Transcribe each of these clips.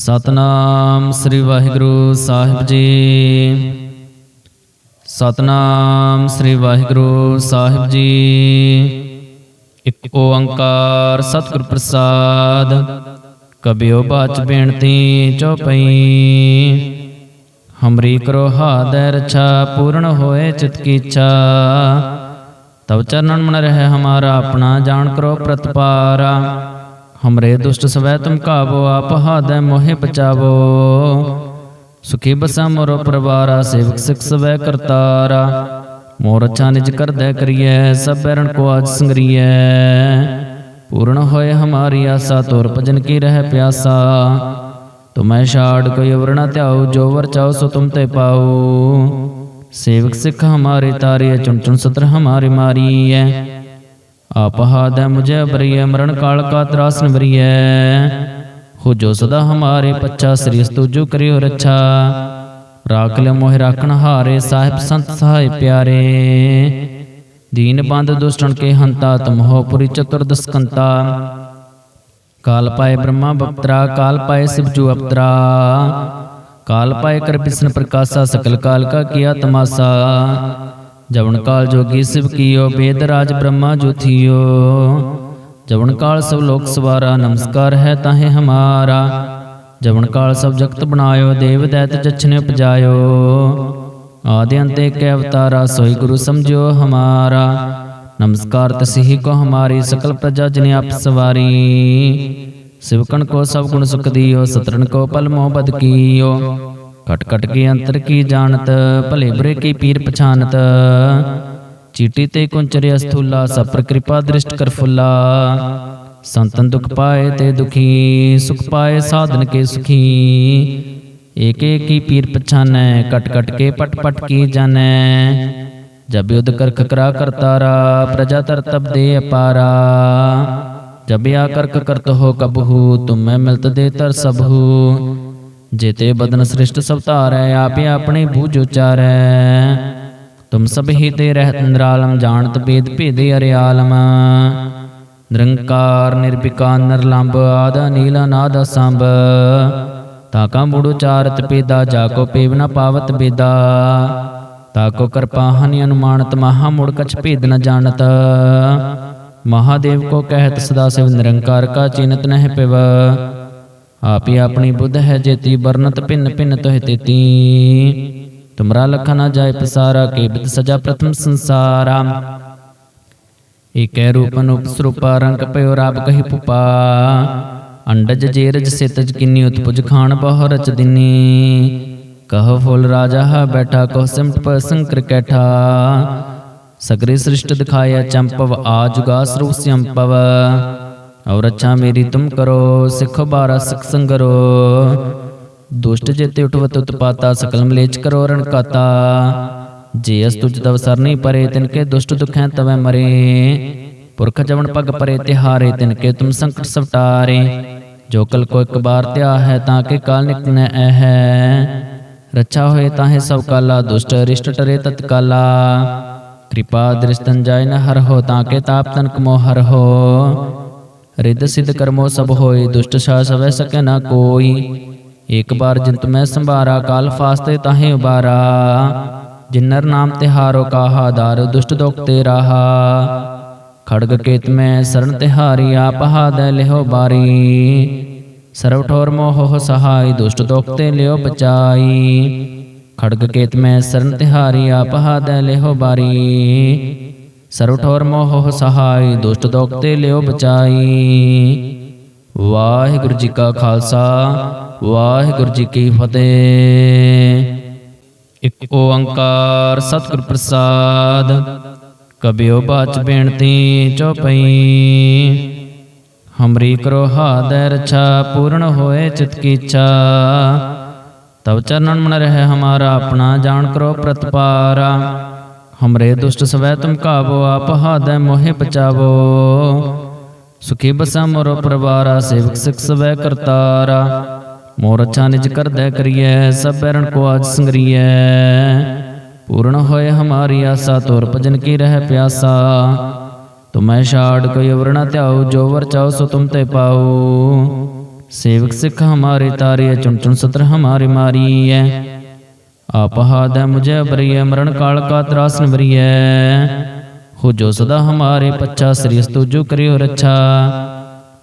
ਸਤਨਾਮ ਸ੍ਰੀ ਵਾਹਿਗੁਰੂ ਸਾਹਿਬ ਜੀ। ਸਤਨਾਮ ਸ੍ਰੀ ਵਾਹਿਗੁਰੂ ਸਾਹਿਬ ਜੀ। ਇੱਕ ਓੰਕਾਰ ਸਤਿਗੁਰ ਪ੍ਰਸਾਦ, ਕਬਿਓ ਬਾਚ ਬੇਨਤੀ ਚਉਪਈ ਹਮਰੀ ਕਰੋ ਹਾਦੈ ਰਛਾ, ਪੂਰਨ ਹੋਏ ਚਿਤ ਕੀ ਇੱਛਾ। ਤਵ ਚਰਨਨ ਮਨ ਰਹਿ ਹਮਾਰਾ, ਆਪਣਾ ਜਾਣ ਕਰੋ ਪ੍ਰਤਪਾਰਾ। ਹਮਰੇ ਦੁਸ਼ਟ ਸਵੈ ਤੁਮ ਕਾਵੋ ਆਪ ਹਾਦੈ ਮੋਹਿ ਬਚਾਵੋ ਸੁਖੀ ਬਸਾ ਮੋਰੋ ਪਰਵਾਰਾ ਸੇਵਕ ਸਿਖ ਸਵੈ ਕਰਤਾਰਾ ਮੋਰ ਅੱਛਾ ਨਿਜ ਕਰਦੈ ਕਰੀਐ ਸਭ ਬੈਰਣ ਕੋ ਆਜ ਸੰਗਰੀਐ ਪੂਰਨ ਹੋਏ ਹਮਾਰੀ ਆਸਾ ਤੋਰ ਭਜਨ ਕੀ ਰਹਿ ਪਿਆਸਾ ਤੁਮੈ ਛਾੜ ਕੋਈ ਅਵਰ ਨ ਧਿਆਉ ਜੋ ਵਰ ਚਾਉ ਸੋ ਤੁਮ ਤੇ ਪਾਉ ਸੇਵਕ ਸਿੱਖ ਹਮਾਰੇ ਤਾਰੇ ਚੁਣ ਚੁਣ ਸਤਰ ਹਮਾਰੇ ਮਾਰੀਐ ਆਪ ਹਾਦੈ ਮੁਝੇ ਬਰੀਐ, ਮਰਨ ਕਾਲ ਕਾ ਤਰਾਸ ਨਵਰੀਐ ਹੋ ਜੋ ਸਦਾ ਹਮਾਰੇ ਪੱਛਾ, ਸ੍ਰੀ ਸਤੁਜੋ ਕਰਿਓ ਰੱਛਾ। ਰਾਖ ਲੈ ਮੋਹਿ ਰਾਖਣ ਹਾਰੇ, ਸਾਹਿਬ ਸੰਤ ਸਹਾਇ ਪਿਆਰੇ। ਦੀਨ ਬੰਦ ਦੁਸ਼ਟਨ ਕੇ ਹੰਤਾ, ਤੁਮ ਪੁਰੀ ਚਤੁਰਦਸ ਕਾਲ ਪਾਏ ਬ੍ਰਹਮਾ ਬਪਤਰਾ, ਕਾਲ ਪਾਏ ਸਿਵਜੂ ਅਪਤਰਾ। ਕਾਲ ਪਾਏ ਕਰ ਬਿਸ਼ਨ ਪ੍ਰਕਾਸ਼ਾ, ਸਕਲ ਕਾਲ ਕਾ ਕੀਆ ਤਮਾਸਾ। ਜਵਨ ਕਾਲ ਜੋਗੀ ਸਿਵ ਕੀਓ ਬੇਦ ਰਾਜ ਬ੍ਰਹਮਾ ਜੁਥਿਓ ਜਵਨ ਕਾਲ ਸਭ ਲੋਕ ਸਵਾਰਾ, ਨਮਸਕਾਰ ਹੈ ਤਾਹੇ ਹਮਾਰਾ। ਜਵਨ ਕਾਲ ਸਭ ਜਗਤ ਬਣਾਇਓ, ਦੇਵ ਦੈਤ ਜਛਨੇ ਉਪਜਾਇਓ। ਆਦਿ ਅੰਤੇ ਕੇ ਅਵਤਾਰਾ, ਸੋਈ ਗੁਰੂ ਸਮਝਿਓ ਹਮਾਰਾ। ਨਮਸਕਾਰ ਤਸਿਹੀ ਕੋ ਹਮਾਰੀ, ਸਕਲ ਪ੍ਰਜਾ ਜਨ ਆਪ ਸਵਾਰੀ। ਸਿਵਕਣ ਕੋ ਸਭ ਗੁਣ ਸੁਖ ਦੀਓ ਸਤਰਨ ਕੋ ਪਲ ਮੋਹ ਬਦ ਕੀਓ। ਕਟ ਕਟ ਕੇ ਅੰਤਰ ਕੀ ਜਾਣਤ, ਭਲੇ ਬੁਰੇ ਕੀ ਪੀਰ ਪਛਾਨਤ। ਚੀਟੀ ਤੇ ਕੁੰਚਰਿ ਅਸਥੂਲਾ ਸਭ ਪਰ ਕਿਰਪਾ ਦ੍ਰਿਸ਼ਟ ਕਰ ਫੁੱਲਾ। ਸੰਤਨ ਦੁਖ ਪਾਏ ਤੇ ਦੁਖੀ, ਸੁਖ ਪਾਏ ਸਾਧਨ ਕੇ ਸੁਖੀ। ਏਕ ਏਕ ਕੀ ਪੀਰ ਪਛਾਨੈ ਕਟ ਕਟ ਕੇ ਪਟ ਪਟ ਕੀ ਜਾਣੈ। ਜਬ ਯੁਧ ਕਰਖ ਕਰਾ ਕਰਤਾਰਾ, ਪ੍ਰਜਾ ਤਰ ਤਬ ਦੇ ਅਪਾਰਾ। ਜਬ ਆ ਕਰਕ ਕਰਤ ਹੋ ਕਬਹੂ, ਤੁਮੈ ਮਿਲਤ ਦੇ ਤਰ ਸਭੂ। ਜੇਤੇ ਬਦਨ ਸ੍ਰਿਸ਼ਟ ਸਭ ਧਾਰੈ, ਆਪੇ ਆਪਣੇ ਬੂਝ ਉਚਾਰੈ ਤੁਮ ਸਭ ਹੀ ਤੇ ਰਹਿਤ ਨਿਰਾਲਮ, ਜਾਣਤ ਬੇਦ ਭੇਦੇ ਅਰਿਆਲਮ। ਨਿਰੰਕਾਰ ਨਿਰਭਿਕਾਰ ਨਿਰਲੰਭ ਆਦ ਨੀਲ ਅਨਾਦ ਸੰਭ ਤਾਕਾ ਮੁੜ ਉਚਾਰਤ ਪੇਦਾ ਜਾ ਕੋ ਪੇਵ ਨ ਪਾਵਤ ਬੇਦਾ ਤਾਕੋ ਕਿਰਪਾ ਹਨਿ ਅਨੁਮਾਨਤ, ਮਹਾ ਮੁੜ ਕਛ ਭੇਦ ਨ ਜਾਣਤ। ਮਹਾਦੇਵ ਕੋ ਕਹਿਤ ਸਦਾ ਸਿਵ, ਨਿਰੰਕਾਰ ਕਾ ਚਿਨਤ ਨਹਿ ਪਿਵ। आप ही अपनी बुद्ध है जेती बरनत पिन पिन तोह तेती। तुमरा लखा ना जाए पसारा, के बिद सजा प्रथम संसारा। एक रूप अनुप स्वरूपा रंग पयो राब कही पुपा। अंडज जेरज से किन्नी, उत्पुज खान बहो रच दिनी कह फुल राजा हा बैठा, कह सिमट पर संकर कैठा। सगरे सृष्ट दिखाया चंपव आजुगा स्रू स्यंपव। ਔਰ ਅੱਛਾ ਮੇਰੀ ਤੁਮ ਕਰੋ, ਸਿੱਖੋ ਬਾਰਾ ਸਿਖ ਸੰਗਰੋ। ਦੁਸ਼ਟ ਜੇਤੇ ਉਠਵਤ ਉਤਪਾਤਾ ਸਕਲ ਮਲੇਚ ਕਰੋ ਰਣ ਕਾਤਾ। ਜੇ ਅਸ ਤੁਜ ਤਵ ਨਹੀਂ ਪਰੇ, ਤਿਨ ਕੇ ਦੁਸ਼ਟ ਦੁਖੈ ਤਵੈ ਮਰੇ। ਪੁਰਖ ਜਵਨ ਪਗ ਪਰੇ, ਤਿਹਾਰੇ ਤਿਨ ਕੇ ਤੁਮ ਸੰਕਟ ਸਵਟਾਰੇ। ਜੋ ਕਲ ਕੋ ਇੱਕ ਬਾਰ ਧਿਆ ਹੈ, ਤਾਂ ਕੇ ਕਾਲ ਨਿਕਨੈ ਐ ਹੈ। ਰੱਛਾ ਹੋਏ ਤਾਹੇ ਸਭ ਕਾਲਾ, ਦੁਸ਼ਟ ਰਿਸ਼ਟ ਟਰੇ ਤਤਕਾਲਾ। ਕਿਰਪਾ ਦ੍ਰਿਸ਼ਤਨ ਜਾਇ ਨ ਹਰ ਹੋ, ਤਾਂ ਕੇ ਤਾਪ ਤਨ ਕਮੋ ਹਰ ਹੋ। ਰਿੱਧ ਸਿੱਧ ਕਰਮੋ ਸਭ ਹੋਏ, ਦੁਸ਼ਟ ਸ਼ਾ ਸਵੈ ਸਕੈ ਨਾ ਕੋਈ। ਇੱਕ ਬਾਰ ਜਿੰਤ ਮੈਂ ਸੰਭਾਰਾ, ਕਾਲ ਫਾਸਤੇ ਤਾਹੇ ਉਬਾਰਾ। ਜਿਨਰ ਨਾਮ ਤਿਹਾਰੋ ਕਾਹਾ, ਦਾਰ ਦੁਸ਼ਟ ਦੁਖ ਤੇ ਰਾਹਾ। ਖੜਗ ਕੇਤ ਮੈਂ ਸਰਣ ਤਿਹਾਰੀ ਆਪ ਹਾਦੈ ਲਿਹੋ ਬਾਰੀ। ਸਰਵ ਠੋਰ ਮੋਹ ਸਹਾਈ, ਦੁਸ਼ਟ ਦੁਖ ਤੇ ਲਿਓ ਬਚਾਈ ਖੜਗ ਕੇਤ ਮੈਂ ਸਰਣ ਤਿਹਾਰੀ ਆਪ ਹਾਦੈ ਲਿਹੋ ਬਾਰੀ। ਸਰਵ ਠੋਰ ਮੋਹ ਸਹਾਈ ਦੁਸ਼ਟ ਦੁਖ ਤੇ ਲਿਓ ਬਚਾਈ। ਵਾਹਿਗੁਰੂ ਜੀ ਕਾ ਖਾਲਸਾ, ਵਾਹਿਗੁਰੂ ਜੀ ਕੀ ਫਤਿਹ। ਇੱਕ ਓੰਕਾਰ ਸਤਿਗੁਰ ਪ੍ਰਸਾਦ, ਕਬਿਓ ਬਾਚ ਬੇਨਤੀ ਚਉਪਈ ਹਮਰੀ ਕਰੋ ਹਾਦੈ ਰਛਾ, ਪੂਰਨ ਹੋਏ ਚਿਤ ਕੀ ਇੱਛਾ। ਤਵ ਚਰਨਨ ਮਨ ਰਹਿ ਹਮਾਰਾ, ਆਪਣਾ ਜਾਣ ਕਰੋ ਪ੍ਰਤਪਾਰਾ। ਹਮਰੇ ਦੁਸ਼ਟ ਸਵੈ ਤੁਮ ਕਾਵੋ ਆਪ ਹਾਦੈ ਮੋਹਿ ਬਚਾਵੋ ਸੁਖੀ ਬਸਾ ਮੋਰੋ ਪਰਵਾਰਾ ਸੇਵਕ ਸਿਖ ਸਵੈ ਕਰਤਾਰਾ ਮੋਰ ਅੱਛਾ ਨਿਜ ਕਰਦੈ ਕਰੀਐ ਸਭ ਬੈਰਣ ਕੋ ਆਜ ਸੰਗਰੀਐ ਪੂਰਨ ਹੋਏ ਹਮਾਰੀ ਆਸਾ ਤੋਰ ਭਜਨ ਕੀ ਰਹਿ ਪਿਆਸਾ ਤੁਮੈ ਛਾੜ ਕੋਈ ਅਵਰ ਨ ਧਿਆਉ ਜੋ ਵਰ ਚਾਉ ਸੋ ਤੁਮ ਤੇ ਪਾਉ सेवक सिख हमारे तारे चुन चुन सत्र हमारे मारी है आपहाद है मुझे बरिय मरण काल का त्रास नवरिय हो जो सदा हमारे पच्चा श्री स्तुजो करियो रक्षा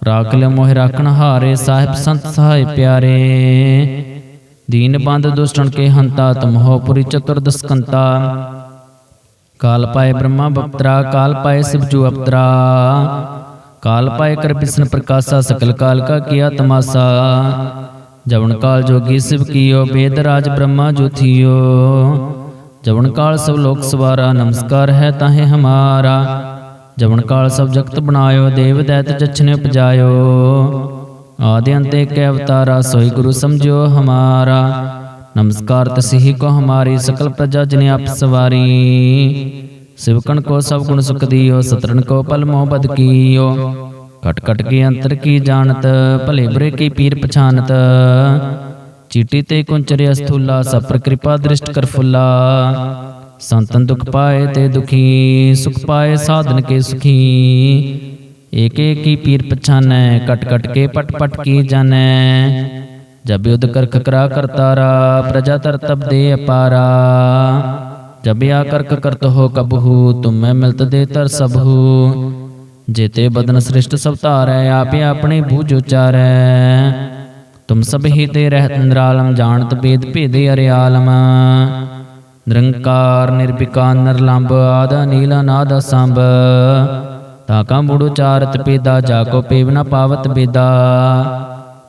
राख ले मोह राखण हारे साहिब संत सहाय प्यारे दीन बंद दुष्टन के हंता तुम हो पुरी चतुर्दश कंता काल पाए ब्रह्मा बप्तरा काल पाए शिवजू अप्तरा काल पाए कर विष्णु प्रकाशा सकल काल का किया तमाशा ਜਵਨ ਕਾਲ ਜੋਗੀ ਸਿਵ ਕੀਓ ਬੇਦ ਰਾਜ ਬ੍ਰਹਮਾ ਜੋਥਿਓ ਜਵਨ ਕਾਲ ਸਭ ਲੋਕ ਸਵਾਰਾ, ਨਮਸਕਾਰ ਹੈ ਤਾਹੇ ਹਮਾਰਾ। ਜਵਨ ਕਾਲ ਸਭ ਜਗਤ ਬਣਾਇਓ, ਦੇਵ ਦੈਤ ਜਛਨੇ ਉਪਜਾਇਓ। ਆਦਿ ਅੰਤੇ ਕੈ ਅਵਤਾਰਾ, ਸੋਈ ਗੁਰੂ ਸਮਝਿਓ ਹਮਾਰਾ। ਨਮਸਕਾਰ ਤਸਹੀ ਕੋ ਹਮਾਰੀ, ਸਕਲ ਪ੍ਰਜਾ ਜਿਨੇ ਆਪ ਸਵਾਰੀ। ਸਿਵਕਣ ਕੋ ਸਭ ਗੁਣ ਸੁਖ ਦਿਓ ਸਤਰਨ ਕੋ ਪਲ ਮੋਹ ਬਦ ਕੀਓ। कट कट के अंतर की जानत भले बुरे की पीर पछानत चीटी ते कुंचरे अस्थूला सब कृपा दृष्ट कर फुल्ला संतन दुख पाए ते दुखी सुख पाए साधन के सुखी एक एक की पीर पछानै कट कट के पट पट की जानै जब युद्ध कर खकरा करतारा प्रजा तर तब दे अपारा जब या करक करत हो कबहू तुम मिलत दे तर सबहू जेते बदन श्रेष्ठ सब तारै आपे अपने बूझ उचारै तुम सब ही ते रहत निरालम जानत भेद भेदे अरियालम ਨਿਰੰਕਾਰ ਨਿਰਵਿਕਾਰ ਨਿਰਲੰਭ ਆਦ ਨੀਲ ਅਨਾਦ ਸੰਭ ਤਾਕਾ ਮੁੜੂ ਚਾਰਤ ਪੇਦਾ ਜਾ ਕੋ ਪੇਵ ਨ ਪਾਵਤ ਬੇਦਾ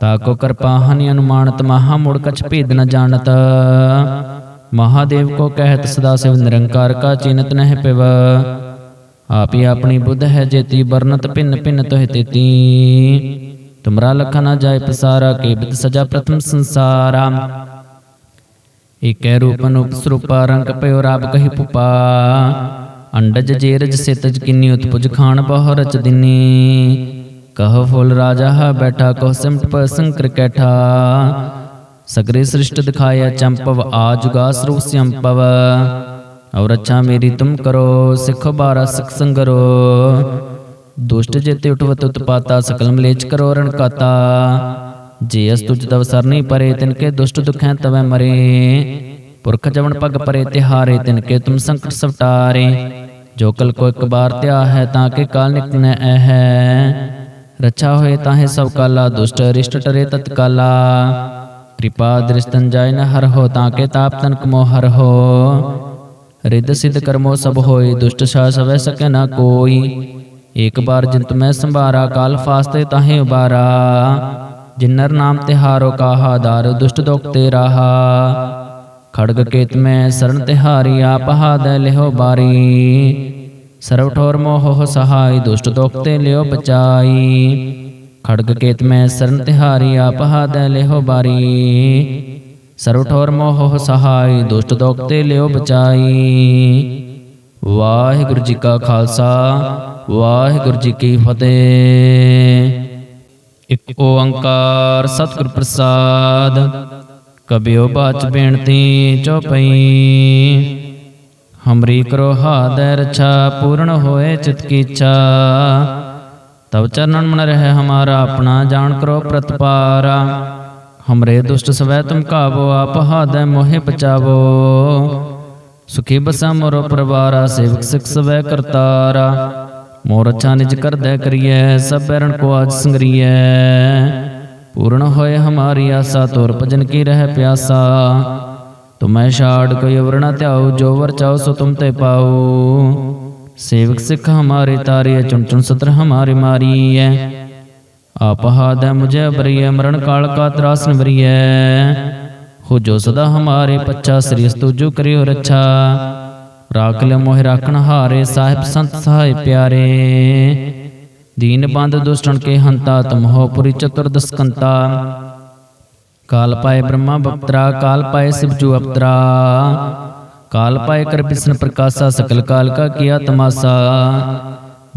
ਤਾਕੋ ਕਿਰਪਾ ਹਨਿ ਅਨੁਮਾਨਤ ਮਹਾ ਮੁੜ ਕਛ ਭੇਦ ਨ ਜਾਣਤ ਮਹਾਦੇਵ ਕੋ ਕਹਿਤ ਸਦਾ ਸਿਵ ਨਿਰੰਕਾਰ ਕਾ ਚਿਨਤ ਨਹਿ ਪਿਵ आप ही अपनी बुद्ध है जेती बरनत पिन पिन तोह तेती। तुमरा लखा ना जाए पसारा, के बिद सजा प्रथम संसारा। एक रूप अनुप स्वरूपा रंग पयो राब कही पुपा। अंडज जेरज से तज किन्नी, उत्पुज खान बहरच दिनी कह फुल राजा हा बैठा, कह सिमट पर संकर कैठा। सगरे सृष्ट दिखाया चंपव आजुगा स्वरूप चंपव ਔਰ ਅੱਛਾ ਮੇਰੀ ਤੁਮ ਕਰੋ, ਸਿੱਖੋ ਬਾਰਾ ਸਿਖ ਸੰਗਰੋ। ਦੁਸ਼ਟ ਜੇਤੇ ਉਠਵਤ ਉਤਪਾਤਾ, ਸਕਲ ਮਲੇਚ ਕਰੋ ਰਣ ਕਾਤਾ। ਜੇ ਅਸ ਤੁਜ ਤਵ ਸਰਨੀ ਪਰੇ, ਤਿਨ ਕੇ ਦੁਸ਼ਟ ਦੁਖੈ ਤਵੈ ਮਰੇ। ਪੁਰਖ ਜਵਨ ਪਗ ਪਰੇ, ਤਿਹਾਰੇ ਤਿਨ ਕੇ ਤੁਮ ਸੰਕਟ ਸਵਟਾਰੇ। ਜੋ ਕਲ ਕੋ ਇੱਕ ਬਾਰ ਧਿਆ ਹੈ, ਤਾਂ ਕੇ ਕਾਲ ਨਿਕਨੈ ਐ ਹੈ। ਰਛਾ ਹੋਏ ਤਾਹੇ ਸਭ ਕਾਲਾ, ਦੁਸ਼ਟ ਰਿਸ਼ਟ ਟਰੇ ਤਤਕਾਲਾ ਕਿਰਪਾ ਦ੍ਰਿਸ਼ਤਨ ਜਾਇ ਨ ਹਰ ਹੋ, ਤਾਂ ਕੇ ਤਾਪ ਤਨ ਕਮੋ ਹਰ ਹੋ। ਰਿੱਧ ਸਿਧ ਕਰਮੋ ਸਭ ਹੋਏ, ਦੁਸ਼ਟ ਸ਼ਾ ਸਵੈ ਸਕੈ ਨਾ ਕੋਈ। ਇੱਕ ਬਾਰ ਜਿੰਤ ਮੈਂ ਸੰਭਾਰਾ, ਕਾਲ ਫਾਸਤੇ ਤਾਹੇ ਉਬਾਰਾ। ਜਿਨਰ ਨਾਮ ਤਿਹਾਰੋ ਕਾਹਾ, ਦਾਰ ਦੁਸ਼ਟ ਦੁਖ ਤੇ ਰਾਹਾ। ਖੜਗ ਕੇਤ ਮੈਂ ਸਰਣ ਤਿਹਾਰੀ ਆਪ ਹਾਦੈ ਲਿਹੋ ਬਾਰੀ। ਸਰਵ ਠੋਰ ਮੋਹ ਸਹਾਈ, ਦੁਸ਼ਟ ਦੁਖ ਤੇ ਲਿਓ ਬਚਾਈ ਖੜਗ ਕੇਤ ਮੈਂ ਸਰਣ ਤਿਹਾਰੀ ਆਪ ਹਾਦੈ ਲਿਹੋ ਬਾਰੀ। ਸਰਵ ਠੋਰ ਮੋਹ ਸਹਾਈ ਦੁਸ਼ਟ ਦੁਖ ਤੇ ਲਿਓ ਬਚਾਈ। ਵਾਹਿਗੁਰੂ ਜੀ ਕਾ ਖਾਲਸਾ, ਵਾਹਿਗੁਰੂ ਜੀ ਕੀ ਫਤਿਹ। ਇਕ ਓੰਕਾਰ ਸਤਿਗੁਰ ਪ੍ਰਸਾਦ, ਕਬਿਓ ਬਾਚ ਬੇਨਤੀ ਚਉਪਈ ਹਮਰੀ ਕਰੋ ਹਾਦੈ ਰਛਾ ਪੂਰਨ ਹੋਏ ਚਿਤ ਕੀ ਇੱਛਾ। ਤਬ ਚਰਨਨ ਮਨ ਰਹਿ ਹਮਾਰਾ, ਆਪਣਾ ਜਾਣ ਕਰੋ ਪ੍ਰਤਪਾਰਾ। ਹਮਰੇ ਦੁਸ਼ਟ ਸਵੈ ਤੁਮ ਕਾਵੋ ਆਪ ਹਾਦੈ ਮੋਹਿ ਬਚਾਵੋ ਸੁਖੀ ਬਸਾ ਮੋਰੋ ਪਰਵਾਰਾ ਸੇਵਕ ਸਿਖ ਸਵੈ ਕਰਤਾਰਾ ਮੋਰ ਅੱਛਾ ਨਿਜ ਕਰਦੈ ਕਰੀਐ ਸਭ ਬੈਰਣ ਕੋ ਆਜ ਸੰਗਰੀਐ ਪੂਰਨ ਹੋਏ ਹਮਾਰੀ ਆਸਾ ਤੋਰ ਭਜਨ ਕੀ ਰਹਿ ਪਿਆਸਾ ਤੁਮੈ ਛਾੜ ਕੋਈ ਅਵਰ ਨ ਧਿਆਉ ਜੋ ਵਰ ਚਾਉ ਸੋ ਤੁਮ ਤੇ ਪਾਉ ਸੇਵਕ ਸਿਖ ਹਮਾਰੇ ਤਾਰੇ ਚੁਣ ਚੁਣ ਸਤਰ ਹਮਾਰੇ ਮਾਰੀਐ ਆਪ ਹਾਦੈ ਮੁਝੇ ਬਰੀਐ ਮਰਨ ਕਾਲ ਕਾ ਤਰਾਸ ਨਵਰੀਐ ਹੋ ਜੋ ਸਦਾ ਹਮਾਰੇ ਪੱਚਾ ਸ੍ਰੀ ਅਸਤੁਜੋ ਕਰਿਓ ਰੱਛਾ ਰਾਖ ਲੈ ਮੋਹਿ ਰਾਖਣ ਹਾਰੇ ਸਾਹਿਬ ਸੰਤ ਸਹਾਇ ਪਿਆਰੇ ਦੀਨ ਬੰਦ ਦੁਸ਼ਟਨ ਕੇ ਹੰਤਾ ਤੁਮ ਹੋ ਪੁਰੀ ਚਤੁਰਦਸ ਕੰਤਾ ਕਾਲ ਪਾਏ ਬ੍ਰਹਮਾ ਬਪਤਰਾ ਕਾਲ ਪਾਏ शिवजू ਅਪਤਰਾ ਕਾਲ ਪਾਏ ਕਰ ਵਿਸ਼ਨ ਪ੍ਰਕਾਸ਼ਾ ਸਕਲ ਕਾਲ ਕਾ ਕੀਆ ਤਮਾਸਾ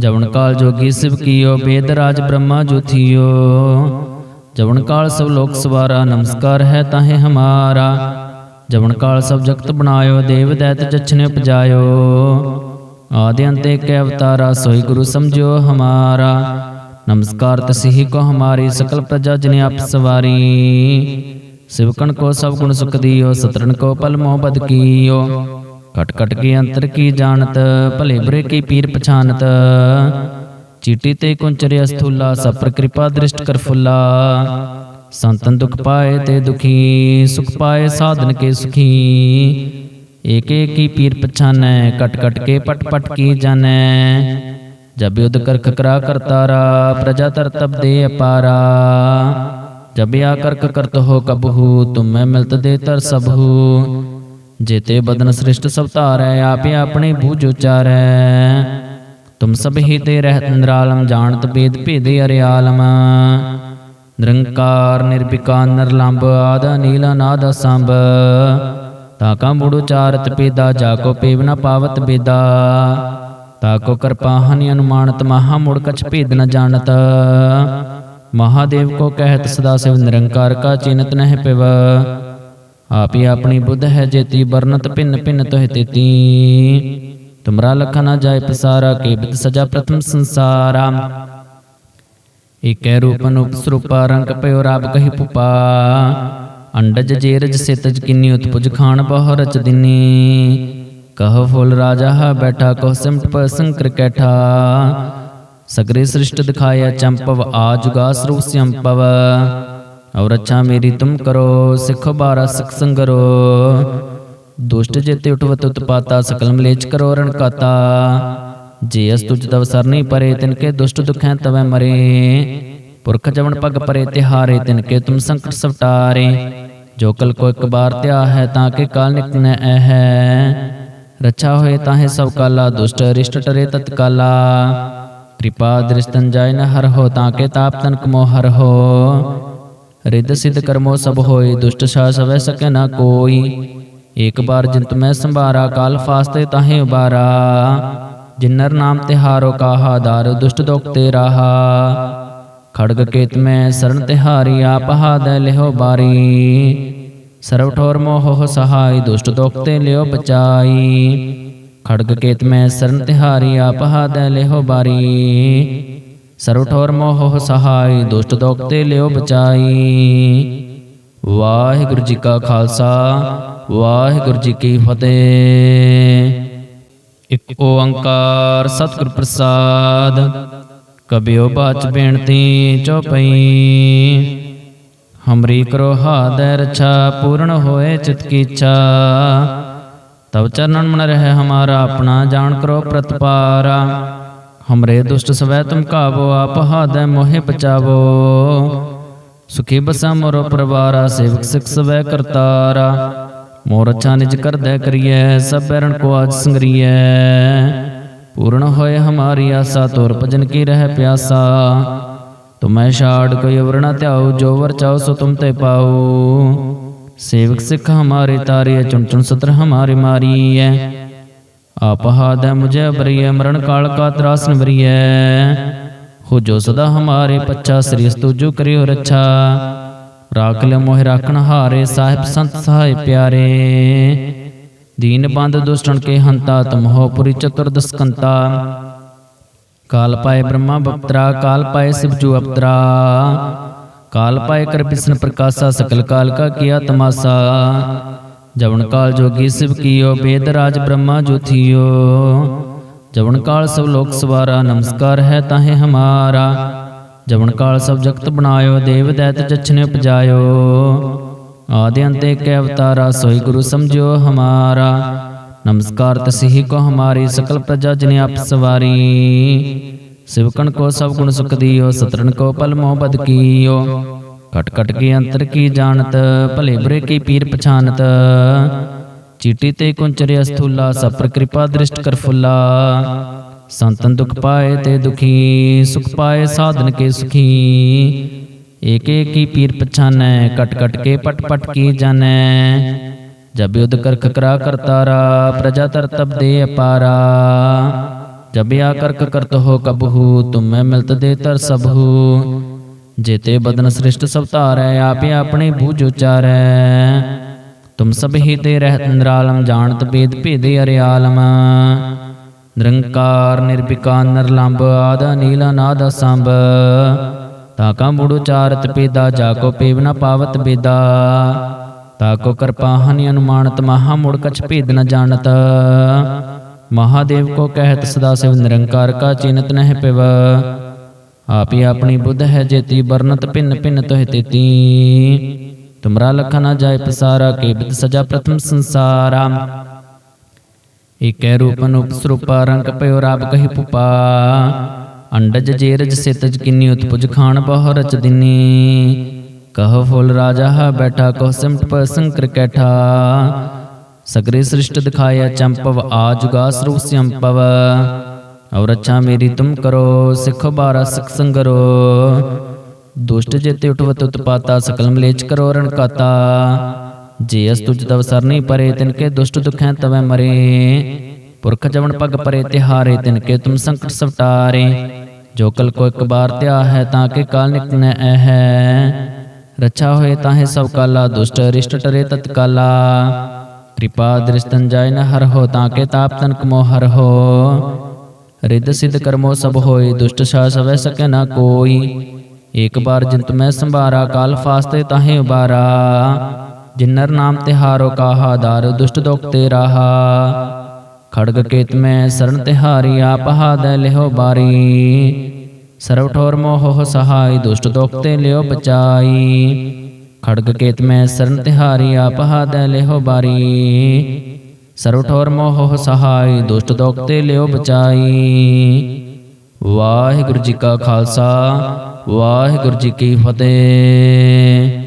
ਜਵਨ ਕਾਲ ਜੋਗੀ ਸਿਵ ਕੀਓ, ਬੇਦ ਰਾਜ ਬ੍ਰਹਮਾ ਜੋਥਿਓ ਜਵਨ ਕਾਲ ਸਭ ਲੋਕ ਸਵਾਰਾ, ਨਮਸਕਾਰ ਹੈ ਤਾਹੇ ਹਮਾਰਾ। ਜਵਨ ਕਾਲ ਸਭ ਜਗਤ ਬਣਾਇਓ, ਦੇਵ ਦੈਤ ਜਛਨੇ ਉਪਜਾਇਓ। ਆਦਿ ਅੰਤੇ ਕੈ ਅਵਤਾਰਾ, ਸੋਈ ਗੁਰੂ ਸਮਝੋ ਹਮਾਰਾ। ਨਮਸਕਾਰ ਤਸਹੀ ਕੋ ਹਮਾਰੀ, ਸਕਲ ਪ੍ਰਜਾ ਜਿਨੇ ਆਪ ਸਵਾਰੀ। ਸਿਵਕਣ ਕੋ ਸਭ ਗੁਣ ਸੁਖ ਦਿਓ ਸਤਰਨ ਕੋ ਪਲ ਮੋਹ ਬਦ ਕੀਓ। कट कट के अंतर की जानत भले बुरे की पीर पछाणत चीटी ते कुंचर अस्थूला सपर कृपा दृष्ट कर फुला संतन दुख पाए ते दुखी सुख पाए साधन के सुखी एक एक की पीर पछाने कट कट के पट पट की जानै जब युद्ध कर खकरा कर तारा प्रजा तर तब दे अपारा जब या कर करत हो कबहू तुम मिलत दे तर सबहू ਜੇਤੇ ਬਦਨ ਸ੍ਰਿਸ਼ਟ ਸਭ ਧਾਰੈ, ਆਪੇ ਆਪਣੇ ਬੂਝ ਉਚਾਰੈ। ਤੁਮ ਸਭ ਹੀ ਤੇ ਰਹਿਤ ਨਿਰਾਲਮ, ਜਾਣਤ ਭੇਦ ਭੇਦੇ ਅਰਿਆਲਮ। ਨਿਰੰਕਾਰ ਨਿਰਭਿਕਾਰ ਨਿਰਲੰਭ, ਆਦ ਨੀਲ ਅਨਾਦ ਸੰਭ ਤਾਕਾ ਮੂੜ ਉਚਾਰਤ ਪੇਦਾ ਜਾ ਕੋ ਪੇਵ ਨ ਪਾਵਤ ਬੇਦਾ ਤਾਕੋ ਕਿਰਪਾ ਹਨਿ ਅਨੁਮਾਨਤ, ਮਹਾ ਮੂੜ ਕਛ ਭੇਦ ਨ ਜਾਣਤ। ਮਹਾਦੇਵ ਕੋ ਕਹਿਤ ਸਦਾ ਸਿਵ ਨਿਰੰਕਾਰ ਕਾ ਚਿਨਤ ਨਹਿ ਪਿਵ। आप ही अपनी बुद्ध है जेती बरनत पिन पिन तोह तेती। तुमरा लखा ना जाय पसारा के बिद सजा प्रथम संसारा। एक रूप अनुप स्वरूपा रंग पयो राब कही पुपा अंडज जेरज से तज किन्नी उत्पुज खान बहु रच दिनी कह फुल राजा बैठा, कह सिमट पर संकर कैठा। सगरे सृष्ट दिखाया चंपव आ जुगा स्वरूप श्यंपव ਔਰ ਅੱਛਾ ਮੇਰੀ ਤੁਮ ਕਰੋ, ਸਿੱਖ ਬਾਰਾ ਸਿਖ ਸੰਗਰੋ। ਦੁਸ਼ਟ ਜੇਤੇ ਉਠਵਤ ਉਤਪਾਤਾ ਸਕਲ ਮਲੇਚ ਕਰੋ ਰਣ ਕਾਤਾ। ਜੇ ਅਸ ਤੁਜ ਤਵ ਸਰਨੀ ਪਰੇ, ਤਿਨ ਕੇ ਦੁਸ਼ਟ ਦੁਖੈ ਤਵੈ ਮਰੇ। ਪੁਰਖ ਜਵਨ ਪਗ ਪਰੇ, ਤਿਹਾਰੇ ਤਿਨ ਕੇ ਤੁਮ ਸੰਕਟ ਸਵਟਾਰੇ। ਜੋ ਕਲ ਕੋ ਇੱਕ ਬਾਰ ਧਿਆ ਹੈ ਤਾਂ ਕੇ ਕਾਲ ਨਿਕਨੈ ਐ ਹੈ ਰੱਛਾ ਹੋਏ ਤਾਹੇ ਸਭ ਕਾਲਾ, ਦੁਸ਼ਟ ਰਿਸ਼ਟ ਟਰੇ ਤਤਕਾਲਾ ਕਿਰਪਾ ਦ੍ਰਿਸ਼ਤਨ ਜਾਇ ਨ ਹਰ ਹੋ ਤਾਂ ਕੇ ਤਾਪ ਤਨਕ ਮੋਹਰ ਹੋ ਰਿੱਧ ਸਿੱਧ ਕਰਮੋ ਸਭ ਹੋਏ, ਦੁਸ਼ਟ ਸ਼ਾ ਸਵੈ ਸਕੈ ਨਾ ਕੋਈ। ਏਕ ਬਾਰ ਜਿੰਤ ਮੈਂ ਸੰਭਾਰਾ, ਕਾਲ ਫਾਸਤੇ ਤਾਹੇ ਉਬਾਰਾ। ਜਿਨਰ ਨਾਮ ਤਿਹਾਰੋ ਕਾਹਾ, ਦਾਰ ਦੁਸ਼ਟ ਦੁਖ ਤੇ ਰਾਹਾ। ਖੜਗ ਕੇਤ ਮੈਂ ਸਰਣ ਤਿਹਾਰੀ ਆਪ ਹਾਦੈ ਲਿਹੋ ਬਾਰੀ। ਸਰਵ ਠੋਰ ਮੋਹ ਸਹਾਈ, ਦੁਸ਼ਟ ਦੁਖ ਤੇ ਲਿਓ ਬਚਾਈ। ਖੜਗ ਕੇਤ ਮੈਂ ਸਰਨ ਤਿਹਾਰੀ ਆਪ ਹਾਦੈ ਲਿਹੋ ਬਾਰੀ। ਸਰਵ ਠੋਰ ਮੋਹ ਸਹਾਈ, ਦੁਸ਼ਟ ਦੁਖ ਤੇ ਲਿਓ ਬਚਾਈ। ਵਾਹਿਗੁਰੂ ਜੀ ਕਾ ਖਾਲਸਾ, ਵਾਹਿਗੁਰੂ ਜੀ ਕੀ ਫਤਿਹ। ਇਕ ਓੰਕਾਰ ਸਤਿਗੁਰ ਪ੍ਰਸਾਦ, ਕਬਿਓ ਬਾਚ ਬੇਨਤੀ ਚਉਪਈ ਹਮਰੀ ਕਰੋ ਹਾਦੈ ਰਛਾ, ਪੂਰਨ ਹੋਏ ਚਿਤ ਕੀ ਇੱਛਾ। ਤਵ ਚਰਨਨ ਮਨ ਰਹਿ ਹਮਾਰਾ, ਆਪਣਾ ਜਾਣ ਕਰੋ ਪ੍ਰਤਪਾਰਾ। ਹਮਰੇ ਦੁਸ਼ਟ ਸਵੈ ਤੁਮ ਕਾਵੋ ਆਪ ਹਾਦੈ ਮੋਹਿ ਬਚਾਵੋ ਸੁਖੀ ਬਸਾ ਮੋਰੋ ਪਰਵਾਰਾ ਸੇਵਕ ਸਿਖ ਸਵੈ ਕਰਤਾਰਾ ਮੋਰ ਅੱਛਾ ਨਿਜ ਕਰਦੈ ਕਰੀਐ ਸਭ ਬੈਰਣ ਕੋ ਆਜ ਸੰਗਰੀਐ ਪੂਰਨ ਹੋਏ ਹਮਾਰੀ ਆਸਾ ਤੋਰ ਭਜਨ ਕੀ ਰਹਿ ਪਿਆਸਾ ਤੁਮੈ ਛਾੜ ਕੋਈ ਅਵਰਣਾ ਧਿਆਉ ਜੋ ਵਰ ਚਾਉ ਸੋ ਤੁਮ ਤੇ ਪਾਉ ਸੇਵਕ ਸਿੱਖ ਹਮਾਰੇ ਤਾਰੇ ਚੁਣ ਚੁਣ ਸਤਰ ਹਮਾਰੇ ਮਾਰੀਐ ਆਪ ਹਾਦੈ ਮੁਝੇ ਬਰੀਐ ਮਰਨ ਕਾਲ ਕਾ ਤਰਾਸਨ ਵਰੀਐ। ਹੋ ਜੋ ਸਦਾ ਹਮਾਰੇ ਪੱਛਾ ਸ੍ਰੀਸ ਤੁਜੋ ਕਰਿਓ ਰੱਛਾ। ਰਾਖ ਲੈ ਮੋਹਿ ਰਾਖਣ ਹਾਰੇ, ਸਾਹਿਬ ਸੰਤ ਸਹਾਇ ਪਿਆਰੇ। ਦੀਨ ਬੰਦ ਦੁਸ਼ਟਣ ਕੇ ਹੰਤਾ ਤਮਹੋ ਪੁਰੀ ਚਤੁਰਦਸਕੰਤਾ ਕਾਲ ਪਾਏ ਬ੍ਰਹਮਾ ਬਪਤਰਾ, ਕਾਲ ਪਾਏ ਸਿਵਜੂ ਅਪਤਰਾ। ਕਾਲ ਪਾਏ ਕਰ ਬਿਸ਼ਨ ਪ੍ਰਕਾਸ਼ਾ, ਸਕਲ ਕਾਲ ਕਾ ਕੀਆ ਤਮਾਸਾ। ਜਵਨ ਕਾਲ ਜੋਗੀ ਸਿਵ ਕੀਓ, ਬੇਦ ਰਾਜ ਬ੍ਰਹਮਾ ਜੋਥੀਓ ਜਵਨ ਕਾਲ ਸਭ ਲੋਕ ਸਵਾਰਾ, ਨਮਸਕਾਰ ਹੈ ਤਾਹੇ ਹਮਾਰਾ। ਜਵਨ ਕਾਲ ਸਭ ਜਗਤ ਬਣਾਇਓ, ਦੇਵ ਦੈਤ ਜਛਨੇ ਉਪਜਾਇਓ। ਆਦਿ ਅੰਤ ਏਕ ਅਵਤਾਰਾ, ਸੋਈ ਗੁਰੂ ਸਮਝਿਓ ਹਮਾਰਾ। ਨਮਸਕਾਰ ਤਸਿਹੀ ਕੋ ਹਮਾਰੀ, ਸਕਲ ਪ੍ਰਜਾ ਜਿਨੇ ਆਪ ਸਵਾਰੀ। ਸਿਵਕਣ ਕੋ ਸਭ ਗੁਣ ਸੁਖ ਦਿਓ ਸਤਰਨ ਕੋ ਪਲ ਮੋਹ ਮੋਹਬਤ ਕੀਓ। ਕਟ ਕਟ ਕੀ ਅੰਤਰ ਕੀ ਜਾਣਤ, ਭਲੇ ਬੁਰੇ ਕੀ ਪੀਰ ਪਛਾਨਤ। ਚੀਟੀ ਤੇ ਕੁੰਚਰਿਆ ਸਥੂਲਾ ਸਪਰ ਕਿਰਪਾ ਦ੍ਰਿਸ਼ਟ ਕਰ ਫੁੱਲਾ। ਸੰਤਨ ਦੁਖ ਪਾਏ ਤੇ ਦੁਖੀ, ਸੁਖ ਪਾਏ ਸਾਧਨ ਕੇ ਸੁਖੀ। ਏਕ ਏਕ ਕੀ ਪੀਰ ਪਛਾਨੈ ਕਟ ਕਟ ਕੇ ਪਟ ਪਟ ਕੀ ਜਾਣੈ। ਜਬ ਯੁਧ ਕਰ ਖਕਰਾ ਕਰਤਾਰਾ ਪ੍ਰਜਾ ਤਰ ਤਬ ਦੇ ਅਪਾਰਾ। ਜਬ ਆ ਕਰਕ ਕਰਤ ਹੋ ਕਬਹੂ, ਤੁਮੈ ਮਿਲਤ ਦੇ ਤਰ ਸਭੂ। ਜੇਤੇ ਬਦਨ ਸ੍ਰਿਸ਼ਟ ਸਭ ਧਾਰੈ ਆਪੇ ਆਪਣੇ ਬੂਝ ਉਚਾਰੈ ਤੁਮ ਸਭ ਹੀ ਤੇ ਰਹਿਤ ਨਿਰਾਲਮ, ਜਾਣਤ ਭੇਦ ਭੇਦੇ ਅਰਿਆਲਮ। ਨਿਰੰਕਾਰ, ਨਿਰਵਿਕਾਰ, ਨਿਰਲੰਭ, ਆਦ ਨੀਲ ਅਨਾਦ ਸੰਭ ਤਾਕਾ ਬੁੜੂ ਚਾਰਤ ਪੀਦਾ ਜਾ ਕੋ ਪੀਵ ਨ ਪਾਵਤ ਬੇਦਾ ਤਾਕੋ ਕਿਰਪਾ ਹਨਿ ਅਨੁਮਾਨਤ, ਮਹਾ ਮੁੜ ਕਛ ਭੇਦ ਨ ਜਾਣਤ। ਮਹਾਦੇਵ ਕੋ ਕਹਿਤ ਸਦਾ ਸਿਵ, ਨਿਰੰਕਾਰ ਕਾ ਚਿਨਤ ਨਹਿ ਪਿਵ। आप ही अपनी बुध है जेती बरनत पिन पिन तोह तुमरा लखा ना जाय पसारा, के बिद सजा प्रथम संसारा। एक रूप अनुप स्वरूपा रंग पयो राब कही पुपा। अंडज जेरज से तज किन्नी, उत्पुज खान बहु रच दिनी कह फुल राजा बैठा, कह सिमट पर संकर कैठा। सगरे सृष्ट दिखाया चंपव आजुगा स्वरूप स्यंपव। ਔਰ ਅੱਛਾ ਮੇਰੀ ਤੁਮ ਕਰੋ, ਸਿੱਖੋ ਬਾਰਾ ਸਿੱਖ ਸੰਗਰੋ। ਦੁਸ਼ਟ ਜੇਤੇ ਉਠਵਤ ਉਤਪਾਤਾ, ਸਕਲ ਮਲੇਚ ਕਰੋ ਰਣ ਜੇ ਅਸ ਤੁਜ ਤਵ ਸਰਨੀ ਪਰੇ, ਤਿਨ ਕੇ ਦੁਸ਼ਟ ਦੁਖੈ ਤਵੈ ਮਰੇ। ਪੁਰਖ ਜਵਨ ਪਗ ਪਰੇ, ਤਿਹਾਰੇ ਤਿਨ ਕੇ ਤੁਮ ਸੰਕਟ ਸਵਟਾਰੇ। ਜੋ ਕਲ ਕੋ ਇੱਕ ਬਾਰ ਧਿਆ ਹੈ, ਤਾਂ ਕੇ ਕਾਲ ਨਿਕਨੈ ਐ ਹੈ। ਰਛਾ ਹੋਏ ਤਾਹੇ ਸਭ ਕਾਲਾ, ਦੁਸ਼ਟ ਰਿਸ਼ਟ ਟਰੇ ਤਤਕਾਲਾ ਕਿਰਪਾ ਦ੍ਰਿਸ਼ਟਨ ਜਾਇ ਨ ਹਰ ਹੋ, ਤਾਂ ਕੇ ਤਾਪ ਤਨਕ ਮੋਹਰ ਹੋ। ਰਿੱਧ ਸਿੱਧ ਕਰਮੋ ਸਭ ਹੋਏ, ਦੁਸ਼ਟ ਸਾ ਸਵੈ ਸਕੈ ਨਾ ਕੋਈ। ਏਕ ਬਾਰ ਜਿੰਤ ਮੈਂ ਸੰਭਾਰਾ, ਕਾਲ ਫਾਸਤੇ ਤਾਹੇ ਉਬਾਰਾ। ਜਿਨਰ ਨਾਮ ਤਿਹਾਰੋ ਕਾਹਾ, ਦਾਰ ਦੁਸ਼ਟ ਦੋਖ ਤੇ ਰਾਹਾ। ਖੜਗ ਕੇਤ ਮੈਂ ਸਰਣ ਤਿਹਾਰੀ ਆਪ ਹਾਦੈ ਲਿਹੋ ਬਾਰੀ। ਸਰਵ ਠੋਰ ਮੋਹ ਸਹਾਈ, ਦੁਸ਼ਟ ਦੋਖ ਤੇ ਲਿਓ ਬਚਾਈ। ਖੜਗ ਕੇਤ ਮੈਂ ਸਰਨ ਤਿਹਾਰੀ ਆਪ ਹਾਦੈ ਬਾਰੀ। ਸਰਵ ਠੋਰ ਮੋਹ ਸਹਾਈ ਦੁਸ਼ਟ ਦੋਖ ਤੇ ਲਿਓ ਬਚਾਈ। ਵਾਹਿਗੁਰੂ ਜੀ ਕਾ ਖਾਲਸਾ, ਵਾਹਿਗੁਰੂ ਜੀ ਕੀ ਫਤਿਹ।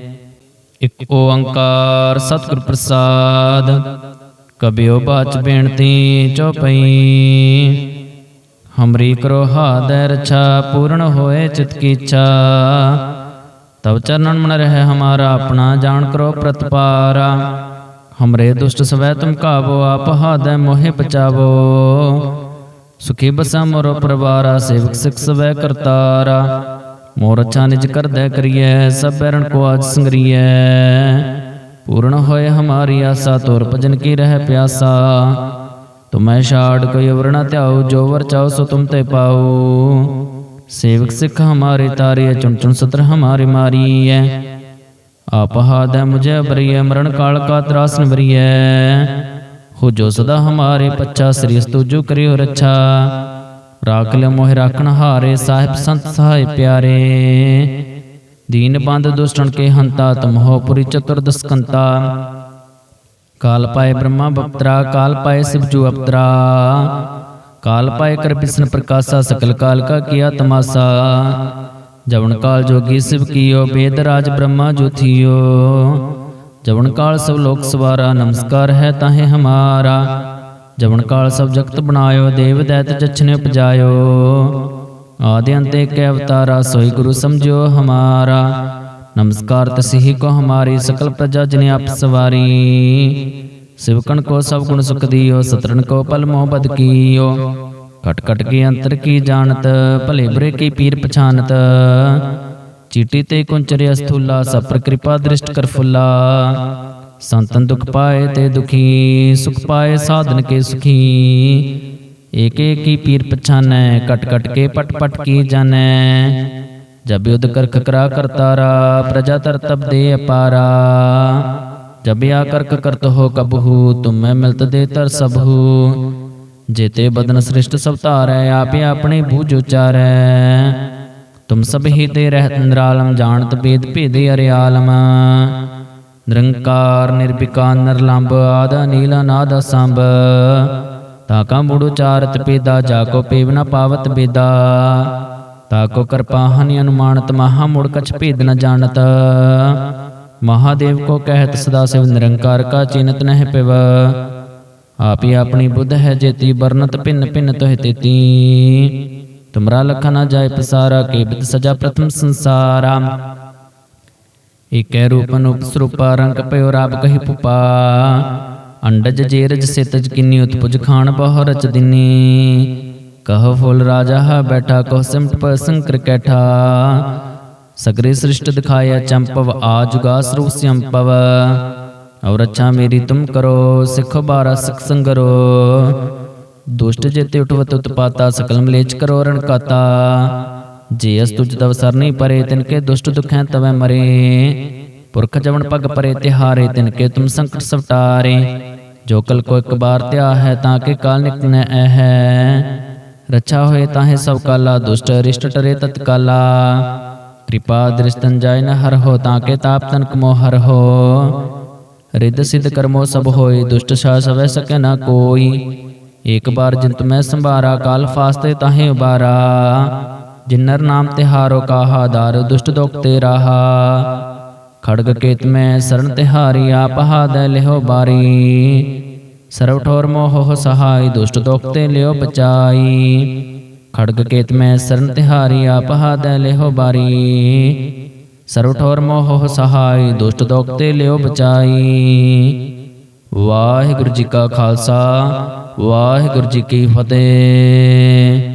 ਇਕ ਓੰਕਾਰ ਸਤਿਗੁਰ ਪ੍ਰਸਾਦ, ਕਬਿਓ ਬਾਚ ਬੇਨਤੀ ਚਉਪਈ ਹਮਰੀ ਕਰੋ ਹਾਦੈ ਰਛਾ, ਪੂਰਨ ਹੋਏ ਚਿਤ ਕੀ ਇੱਛਾ। ਤਵ ਚਰਨਨ ਮਨ ਰਹਿ ਹਮਾਰਾ, ਆਪਣਾ ਜਾਣ ਕਰੋ ਪ੍ਰਤਪਾਰਾ। ਹਮਰੇ ਦੁਸ਼ਟ ਸਵੈ ਤੁਮ ਕਾਵੋ ਆਪ ਹਾਦੈ ਮੋਹਿ ਬਚਾਵੋ ਸੁਖੀ ਬਸਾ ਮੋਰੋ ਪਰਵਾਰਾ ਸੇਵਕ ਸਿਖ ਸਵੈ ਕਰਤਾਰਾ ਮੋਰ ਅੱਛਾ ਨਿਜ ਕਰਦੈ ਕਰੀਐ ਸਭ ਬੈਰਣ ਕੋ ਆਜ ਸੰਗਰੀਐ ਪੂਰਨ ਹੋਏ ਹਮਾਰੀ ਆਸਾ ਤੋਰ ਭਜਨ ਕੀ ਰਹਿ ਪਿਆਸਾ ਤੁਮੈ ਛਾੜ ਕੋਈ ਵਰਣਾ ਧਿਆਉ ਜੋ ਵਰ ਚਾਉ ਸੋ ਤੁਮ ਤੇ ਪਾਉ ਸੇਵਕ ਸਿੱਖ ਹਮਾਰੇ ਤਾਰੇ ਚੁਣ ਚੁਣ ਸਤਰ ਹਮਾਰੇ ਮਾਰੀਐ ਆਪ ਹਾਦੈ ਮੁਝੇ ਬਰੀਐ, ਮਰਨ ਕਾਲ ਕਾ ਤਰਾਸਨ ਬਰੀਐ। ਹੋ ਜੋ ਸਦਾ ਹਮਾਰੇ ਪੱਛਾ, ਸ੍ਰੀ ਤੁਜੂ ਕਰਿਓ ਰੱਛਾ। ਰਾਖ ਲੈ ਮੋਹਿ ਰਾਖਣ ਹਾਰੇ, ਸਾਹਿਬ ਸੰਤ ਸਹਾਇ ਪਿਆਰੇ। ਦੀਨ ਬੰਦ ਦੁਸ਼ਟਣ ਕੇ ਹੰਤਾ ਤੁਮ ਹੋ ਪੁਰੀ ਚਤੁਰਦਸ ਕੰਤਾ ਕਾਲ ਪਾਏ ਬ੍ਰਹਮਾ ਬਪਤਰਾ, ਕਾਲ ਪਾਏ ਸਿਵਜੂ ਅਪਤਰਾ। ਕਾਲ ਪਾਏ ਕਰ ਬਿਸ਼ਨ ਪ੍ਰਕਾਸ਼ਾ, ਸਕਲ ਕਾਲ ਕਾ ਕੀਆ ਤਮਾਸਾ। ਜਵਨ ਕਾਲ ਜੋਗੀ ਸਿਵ ਕੀਓ ਬੇਦ ਰਾਜ ਬ੍ਰਹਮਾ ਜੋਥੀਓ ਜਵਨ ਕਾਲ ਸਭ ਲੋਕ ਸਵਾਰਾ, ਨਮਸਕਾਰ ਹੈ ਤਾਹੇ ਹਮਾਰਾ। ਜਵਨ ਕਾਲ ਸਭ ਜਗਤ ਬਣਾਇਓ, ਦੇਵ ਦੈਤ ਜਛਨੇ ਉਪਜਾਇਓ। ਆਦਿ ਅੰਤ ਏਕ ਅਵਤਾਰਾ, ਸੋਈ ਗੁਰੂ ਸਮਝਿਓ ਹਮਾਰਾ। ਨਮਸਕਾਰ ਤਸਿਹੀ ਕੋ ਹਮਾਰੀ, ਸਕਲ ਪ੍ਰਜਾ ਜਨੇ ਆਪ ਸਵਾਰੀ। ਸਿਵਕਣ ਕੋ ਸਭ ਗੁਣ ਸੁਖ ਦੀਓ ਸਤਰਨ ਕੋ ਪਲ ਮੋਹ ਬਦ ਕੀਓ। ਕਟ ਕਟ ਕੇ ਅੰਤਰ ਕੀ ਜਾਣਤ ਭਲੇ ਬੁਰੇ ਕੀ ਪੀਰ ਪਛਾਨਤ ਚੀਟੀ ਤੇ ਕੁੰਚਰਿ ਅਸਥੂਲਾ ਸਪਰ ਕਿਰਪਾ ਦ੍ਰਿਸ਼ਟ ਕਰ ਫੁੱਲਾ ਸੰਤਨ ਦੁਖ ਪਾਏ ਤੇ ਦੁਖੀ ਸੁਖ ਪਾਏ ਸਾਧਨ ਕੇ ਸੁਖੀ ਏਕ ਏਕ ਕੀ ਪੀਰ ਪਛਾਨੈ ਕਟ ਕਟ ਕੇ ਪਟ ਪਟ ਕੀ ਜਾਣੈ ਜਬ ਯੁਧ ਕਰਖ ਕਰਾ ਕਰਤਾਰਾ ਪ੍ਰਜਾ ਤਰ ਤਬ ਦੇ ਅਪਾਰਾ ਜਬ ਆ ਕਰਕ ਕਰਤ ਹੋ ਕਬਹੂ ਤੁਮੈ ਮਿਲਤ ਦੇ ਤਰ ਸਭੂ ਜੇਤੇ ਬਦਨ ਸ੍ਰਿਸ਼ਟ ਸਭ ਧਾਰੈ, ਆਪੇ ਆਪਣੇ ਬੂਝ ਉਚਾਰੈ। ਤੁਮ ਸਭ ਹੀ ਤੇ ਰਹਿਤ ਨਿਰਾਲਮ, ਜਾਣਤ ਭੇਦ ਭੇਦੇ ਅਰਿਆਲਮ। ਨਿਰੰਕਾਰ, ਨਿਰਵਿਕਾਰ ਨਿਰਲੰਭ ਆਦ ਨੀਲ ਅਨਾਦ ਸੰਭ ਤਾਕਾ ਮੁੜੂ ਚਾਰਤ ਪੇਦਾ ਜਾ ਕੋ ਪੇਵ ਨ ਪਾਵਤ ਬੇਦਾ ਤਾਕੋ ਕਿਰਪਾ ਹਨਿ ਅਨੁਮਾਨਤ, ਮਹਾ ਮੁੜ ਕਛ ਭੇਦ ਨ ਜਾਣਤ। ਮਹਾਦੇਵ ਕੋ ਕਹਿਤ ਸਦਾ ਸਿਵ, ਨਿਰੰਕਾਰ ਕਾ ਚਿਨਤ ਨਹਿ ਪਿਵ। आप ही अपनी बुद्ध है जेती बरनत पिन पिन तोह तुमरा लखा ना जाय पसारा, के बिद सजा प्रथम संसारा। एक रूप अनुप स्वरूपा रंग पयो राब कही पुपा। अंडज जेरज से किन्नी, उत्पुज खान बहर रच दिनी कह फुल राजा हा बैठा, कह सिमट पर संकर कैठा। सगरे सृष्ट दिखाया चंपव आजुगा स्वरूप स्यंपव। ਔਰ ਅੱਛਾ ਮੇਰੀ ਤੁਮ ਕਰੋ, ਸਿੱਖ ਬਾਰਾ ਸਿਖ ਸੰਗਰੋ। ਦੁਸ਼ਟ ਜੇਤੇ ਉਠਵਤ ਉਤਪਾਤਾ, ਸਕਲ ਮਲੇਚ ਕਰੋ ਰਣ ਕਾਤਾ। ਜੇ ਅਸ ਤੁਜ ਤਵ ਸਰਨੀ ਪਰੇ, ਤਿਨ ਕੇ ਦੁਸ਼ਟ ਦੁਖੈ ਤਵੈ ਮਰੇ। ਪੁਰਖ ਜਵਨ ਪਗ ਪਰੇ, ਤਿਹਾਰੇ, ਤਿਨ ਕੇ ਤੁਮ ਸੰਕਟ ਸਵਟਾਰੇ। ਜੋ ਕਲ ਕੋ ਇੱਕ ਬਾਰ ਧਿਆ ਹੈ, ਤਾਂ ਕੇ ਕਾਲ ਨਿਕਨੈ ਐ ਹੈ। ਰਛਾ ਹੋਏ ਤਾਹੇ ਸਭ ਕਾਲਾ, ਦੁਸ਼ਟ ਰਿਸ਼ਟ ਟਰੇ ਤਤਕਾਲਾ। ਕਿਰਪਾ ਦ੍ਰਿਸ਼ਟਨ ਜਾਇ ਨ ਹਰ ਹੋ, ਤਾਂ ਕੇ ਤਾਪ ਤਨਕ ਮੋ ਹੋ। ਰਿੱਧ ਸਿੱਧ ਕਰਮੋ ਸਭ ਹੋਏ, ਦੁਸ਼ਟ ਛਾ ਸਵੈ ਸਕੈ ਨਾ ਕੋਈ। ਏਕ ਬਾਰ ਜਿੰਤ ਮੈਂ ਸੰਭਾਰਾ, ਕਾਲ ਫਾਸਤੇ ਤਾਹੇ ਉਬਾਰਾ। ਜਿਨਰ ਨਾਮ ਤਿਹਾਰੋ ਕਾਹਾ, ਦਾਰ ਦੁਸ਼ਟ ਦੋਖ ਤੇ ਰਾਹਾ। ਖੜਗ ਕੇਤ ਮੈਂ ਸਰਣ ਤਿਹਾਰੀ ਆਪ ਹਾਦੈ ਲਿਹੋ ਬਾਰੀ। ਸਰਵ ਠੋਰ ਮੋਹ ਸਹਾਈ, ਦੁਸ਼ਟ ਦੋਖ ਤੇ ਲਿਓ ਬਚਾਈ ਖੜਗ ਕੇਤ ਮੈਂ ਸਰਣ ਤਿਹਾਰੀ ਆਪ ਹਾਦੈ ਲਿਹੋ ਬਾਰੀ। ਸਰਵ ਠੋਰ ਮੋਹ ਸਹਾਈ ਦੁਸ਼ਟ ਦੋਖਤੇ ਲਿਓ ਬਚਾਈ ਵਾਹਿਗੁਰੂ ਜੀ ਕਾ ਖਾਲਸਾ, ਵਾਹਿਗੁਰੂ ਜੀ ਕੀ ਫਤਿਹ।